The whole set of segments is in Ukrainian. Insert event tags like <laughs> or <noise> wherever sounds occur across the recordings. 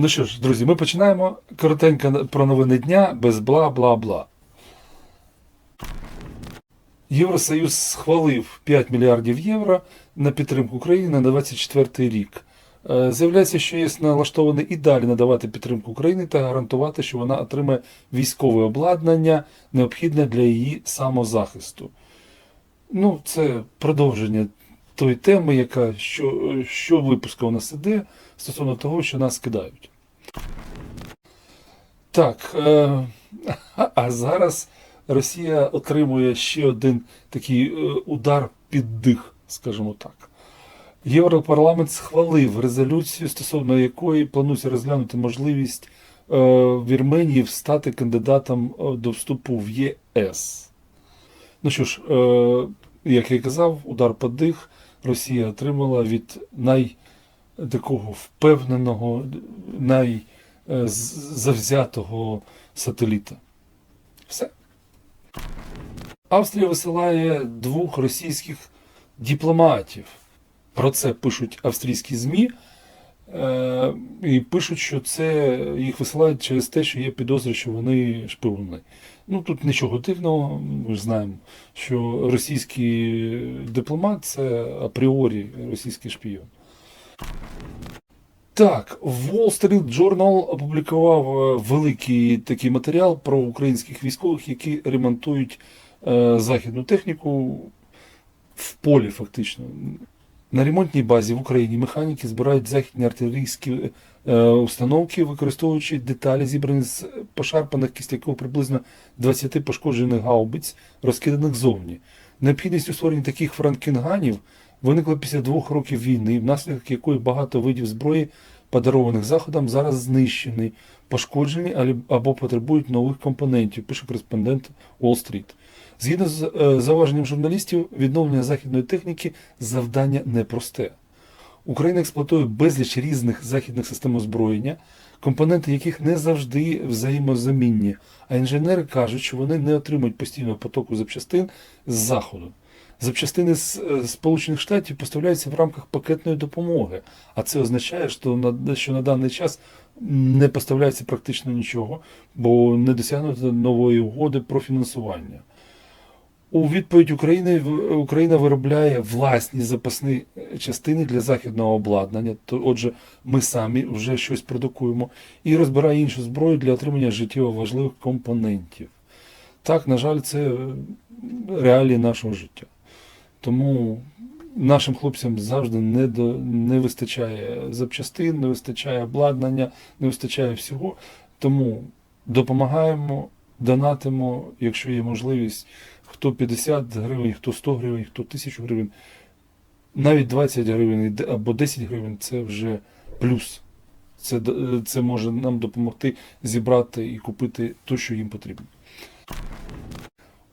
Ну що ж, друзі, ми починаємо коротенько про новини дня без бла бла бла. Євросоюз схвалив 5 мільярдів євро на підтримку України на 2024 рік. Е, Заявляється, що ЄС налаштований і далі надавати підтримку України та гарантувати, що вона отримає військове обладнання, необхідне для її самозахисту. Ну, це продовження тої теми, яка що, що випуска у нас іде стосовно того, що нас кидають. Так, е, <laughs> а зараз Росія отримує ще один такий е, удар під дих, скажімо так. Європарламент схвалив резолюцію, стосовно якої планується розглянути можливість е, Вірменії стати кандидатом е, до вступу в ЄС. Ну що ж, як я і казав, удар під дих Росія отримала від най такого впевненого, найзавзятого сателіта. Все. Австрія висилає двох російських дипломатів. Про це пишуть австрійські ЗМІ. Е, і пишуть, що це їх висилають через те, що є підозри, що вони шпигуни. Ну тут нічого дивного, ми ж знаємо, що російський дипломат це апріорі російський шпійон. Так, Wall Street Journal опублікував е, великий такий матеріал про українських військових, які ремонтують е, західну техніку в полі, фактично. На ремонтній базі в Україні механіки збирають західні артилерійські е, установки, використовуючи деталі, зібрані з пошарпаних кістяків приблизно 20 пошкоджених гаубиць, розкиданих зовні. Необхідність у створенні таких франкенганів виникла після двох років війни, внаслідок якої багато видів зброї, подарованих заходом, зараз знищені, пошкоджені або потребують нових компонентів, пише кореспондент Wall Street. Згідно з е, зауваженням журналістів, відновлення західної техніки завдання непросте. Україна експлуатує безліч різних західних систем озброєння, компоненти яких не завжди взаємозамінні, а інженери кажуть, що вони не отримують постійного потоку запчастин з заходу. Запчастини з е, Сполучених Штатів поставляються в рамках пакетної допомоги, а це означає, що на, що на даний час не поставляється практично нічого, бо не досягнуто нової угоди про фінансування. У відповідь України Україна виробляє власні запасні частини для західного обладнання. То, отже, ми самі вже щось продукуємо і розбирає іншу зброю для отримання життєво важливих компонентів. Так, на жаль, це е, реалії нашого життя. Тому нашим хлопцям завжди не, до, не вистачає запчастин, не вистачає обладнання, не вистачає всього. Тому допомагаємо, донатимо, якщо є можливість, хто 50 гривень, хто 100 гривень, хто 1000 гривень, навіть 20 гривень або 10 гривень це вже плюс. Це, це може нам допомогти зібрати і купити те, що їм потрібно.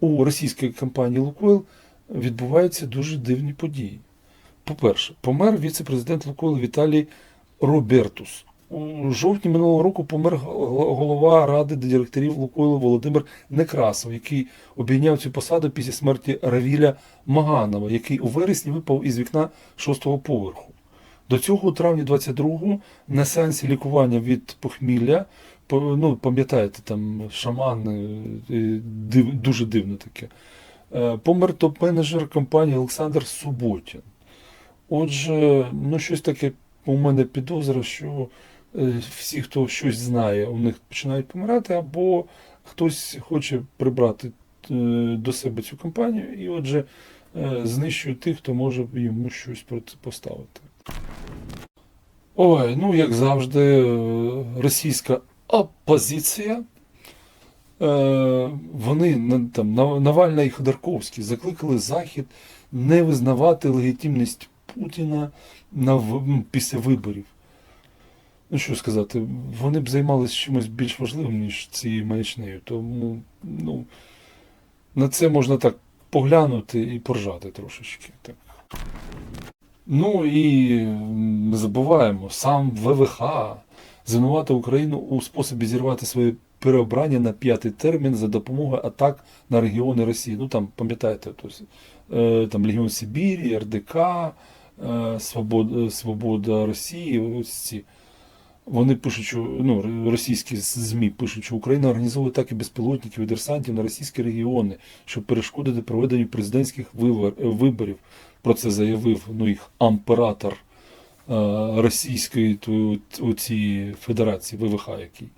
У російської компанії Лукойл відбуваються дуже дивні події. По-перше, помер віце-президент Лукойл Віталій Робертус. У жовтні минулого року помер голова ради директорів Лукойлу Володимир Некрасов, який обійняв цю посаду після смерті Равіля Маганова, який у вересні випав із вікна шостого поверху. До цього у травні 22-го на сеансі лікування від похмілля, ну, пам'ятаєте, там шаман, е, дуже дивно таке. Е, Помер топ-менеджер компанії Олександр Суботін. Отже, ну щось таке у мене підозра, що всі, хто щось знає, у них починають помирати, або хтось хоче прибрати е, до себе цю компанію, і отже, е, знищує тих, хто може йому щось протипоставити. Ой, ну як завжди, е, російська опозиція. Е, Вони там Навальна і Ходорковський закликали Захід не визнавати легітимність Путіна на після виборів. Ну що сказати, вони б займалися чимось більш важливим, ніж цією маячнею. Тому ну, на це можна так поглянути і поржати трошечки. Так. Ну і не забуваємо, сам ВВХ звинуватив Україну у способі зірвати своє переобрання на п'ятий термін за допомогою атак на регіони Росії. Ну там, пам'ятаєте, е, там Легіон Сибірі, РДК, е, Свобода, Свобода Росії, ось ці. Вони пишуть, що ну, російські ЗМІ пишуть, що Україна організовує атаки безпілотників і десантів на російські регіони, щоб перешкодити проведенню президентських виборів. Про це заявив ну, їх амператор е, Російської ту- федерації ВВХ, який.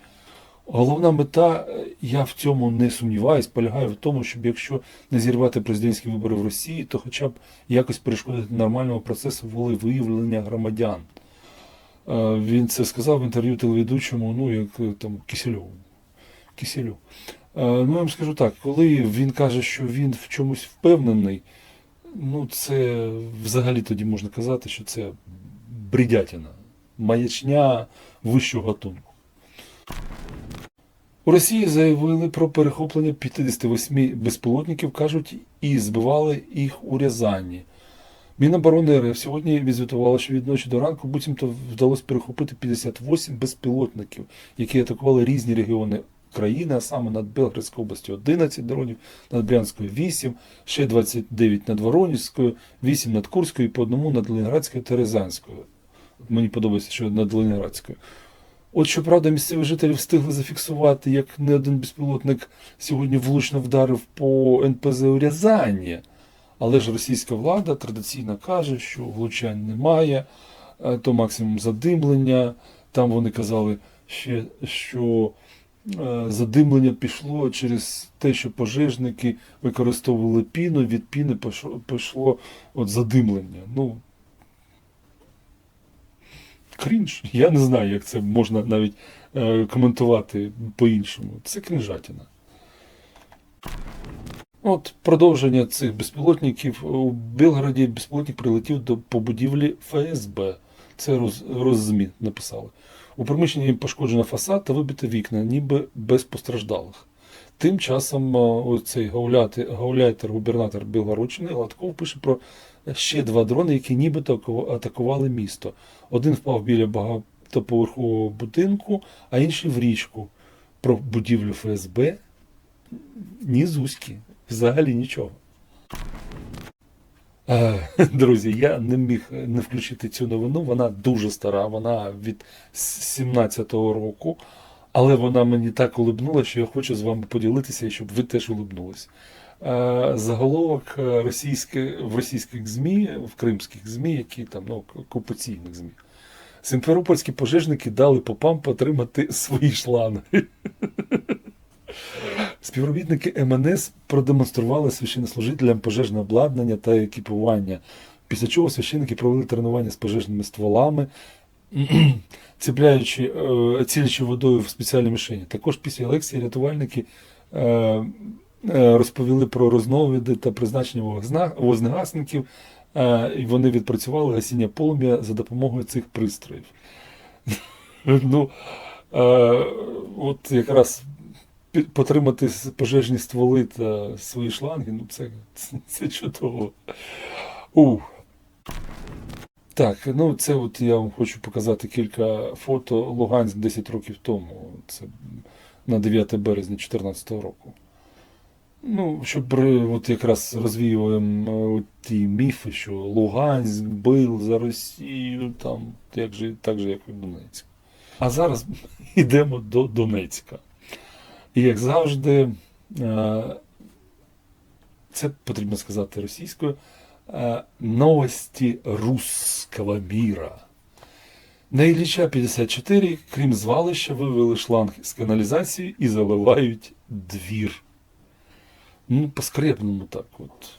Головна мета, е, я в цьому не сумніваюсь, полягає в тому, щоб якщо не зірвати президентські вибори в Росії, то хоча б якось перешкодити нормальному процесу волевиявлення громадян. Він це сказав в інтерв'ю телеведучому, ну як е, там Кисельову. Киселю. Е, Ну, я вам скажу так, коли він каже, що він в чомусь впевнений, ну це взагалі тоді можна казати, що це бредятина, маячня вищого гатунку. У Росії заявили про перехоплення 58 безпілотників, кажуть, і збивали їх у Рязані. Міноборони РФ сьогодні відзвітувало, що від ночі до ранку буцімто вдалося перехопити 58 безпілотників, які атакували різні регіони країни, а саме над Белградською областю 11 дронів, над Брянською 8, ще 29 над Воронізькою, 8 над Курською і по одному над Ленінградською та Рязанською. Мені подобається, що над Ленінградською. От щоправда, місцеві жителі встигли зафіксувати, як не один безпілотник сьогодні влучно вдарив по НПЗ у Рязані. Але ж російська влада традиційно каже, що влучань немає, е, то максимум задимлення. Там вони казали ще, що е, задимлення пішло через те, що пожежники використовували піну, від піни пішло от задимлення. Ну, крінж. Я не знаю, як це можна навіть е, коментувати по-іншому. Це крінжатіна. От продовження цих безпілотників. У Білгороді безпілотник прилетів до по будівлі ФСБ. Це роз, Роззмі написали. У приміщенні пошкоджено фасад та вибито вікна, ніби без постраждалих. Тим часом а, оцей гауляйтер, губернатор Білгородщини Гладков пише про ще два дрони, які нібито атакували місто. Один впав біля багатоповерхового будинку, а інший в річку. Про будівлю ФСБ ні зузьки. Взагалі нічого. Е, <laughs> Друзі, я не міг не включити цю новину. Вона дуже стара, вона від 17-го року, але вона мені так улибнула, що я хочу з вами поділитися, щоб ви теж улибнулись. Е, Заголовок е, російське, в російських ЗМІ, в кримських ЗМІ, які там ну, окупаційних ЗМІ. Симферопольські пожежники дали попам потримати свої шланги. <laughs> Співробітники МНС продемонстрували священнослужителям пожежне обладнання та екіпування, після чого священники провели тренування з пожежними стволами, <clears throat> ціпляючи, е, цілячи водою в спеціальні мішені. Також після лекції рятувальники е, е, розповіли про розновиди та призначення е, і вони відпрацювали гасіння полум'я за допомогою цих пристроїв. <laughs> Ну, от якраз потримати пожежні стволи та свої шланги, ну це, це, це чудово. У. Так, ну це от я вам хочу показати кілька фото Луганськ 10 років тому. Це на 9 березня 2014 року. Ну, щоб от якраз розвіюємо е, ті міфи, що Луганськ бив за Росію, там, як же, так же, як і Донецьк. А зараз <laughs> йдемо до Донецька. І як завжди, е, це потрібно сказати російською. е, Новості русского міра. На Ілліча 54, крім звалища, вивели шланг з каналізації і заливають двір. Ну, по-скрепному так от.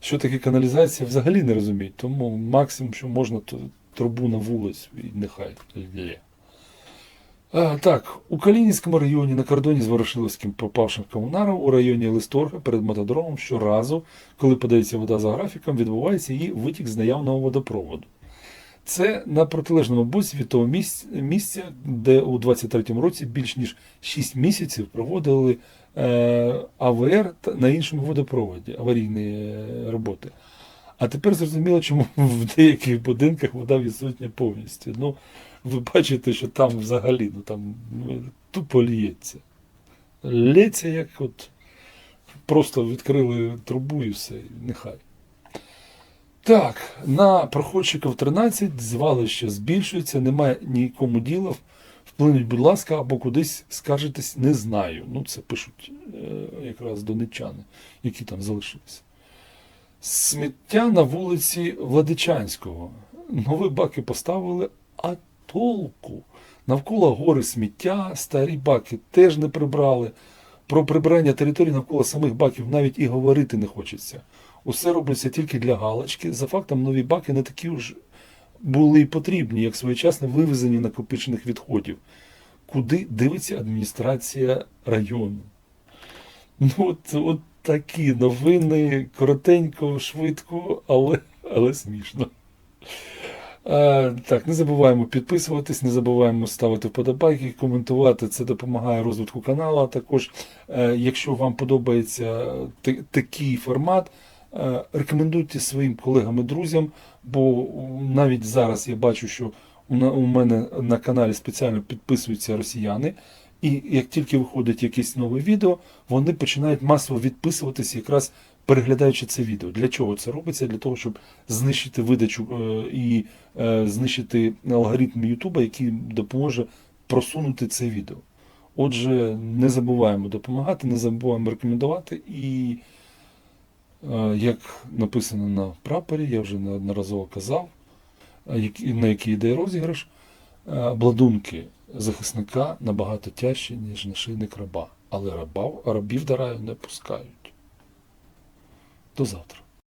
Що таке каналізація, взагалі не розуміють. Тому максимум, що можна, то трубу на вулицю і нехай лє. Так, у Калінінському районі на кордоні з Ворошиловським пропавшим комунаром у районі Листорга перед мотодромом щоразу, коли подається вода за графіком, відбувається її витік з наявного водопроводу. Це на протилежному боці від того місця, де у 23-му році більш ніж 6 місяців проводили е, АВР на іншому водопроводі, аварійні е, роботи. А тепер зрозуміло, чому в деяких будинках вода відсутня повністю. Ну, ви бачите, що там взагалі ну, там, ну, тупо лється. Лється, як от просто відкрили трубу і все, нехай. Так, на проходчиків 13 звалище збільшується, немає нікому діла. Вплинуть, будь ласка, або кудись скажетесь, не знаю. Ну, це пишуть е, якраз донечани, які там залишилися. Сміття на вулиці Владичанського. Нові баки поставили, а толку. Навколо гори сміття, старі баки теж не прибрали. Про прибирання території навколо самих баків навіть і говорити не хочеться. Усе робиться тільки для галочки. За фактом, нові баки не такі ж були потрібні, як своєчасне вивезення накопичених відходів. Куди дивиться адміністрація району? Ну, от, от такі новини, коротенько, швидко, але, але смішно. Е, так, не забуваємо підписуватись, не забуваємо ставити вподобайки, коментувати. Це допомагає розвитку каналу. А також, е, якщо вам подобається такий формат, е, рекомендуйте своїм колегам і друзям, бо навіть зараз я бачу, що у мене на каналі спеціально підписуються росіяни. І як тільки виходить якесь нове відео, вони починають масово відписуватися, якраз переглядаючи це відео. Для чого це робиться? Для того, щоб знищити видачу е, і е, знищити алгоритм Ютуба, який допоможе просунути це відео. Отже, не забуваємо допомагати, не забуваємо рекомендувати. І, е, як написано на прапорі, я вже неодноразово казав, на який йде розіграш, обладунки захисника набагато тяжчі, ніж нашийник раба. Але раба, рабів до раю не пускають. До завтра.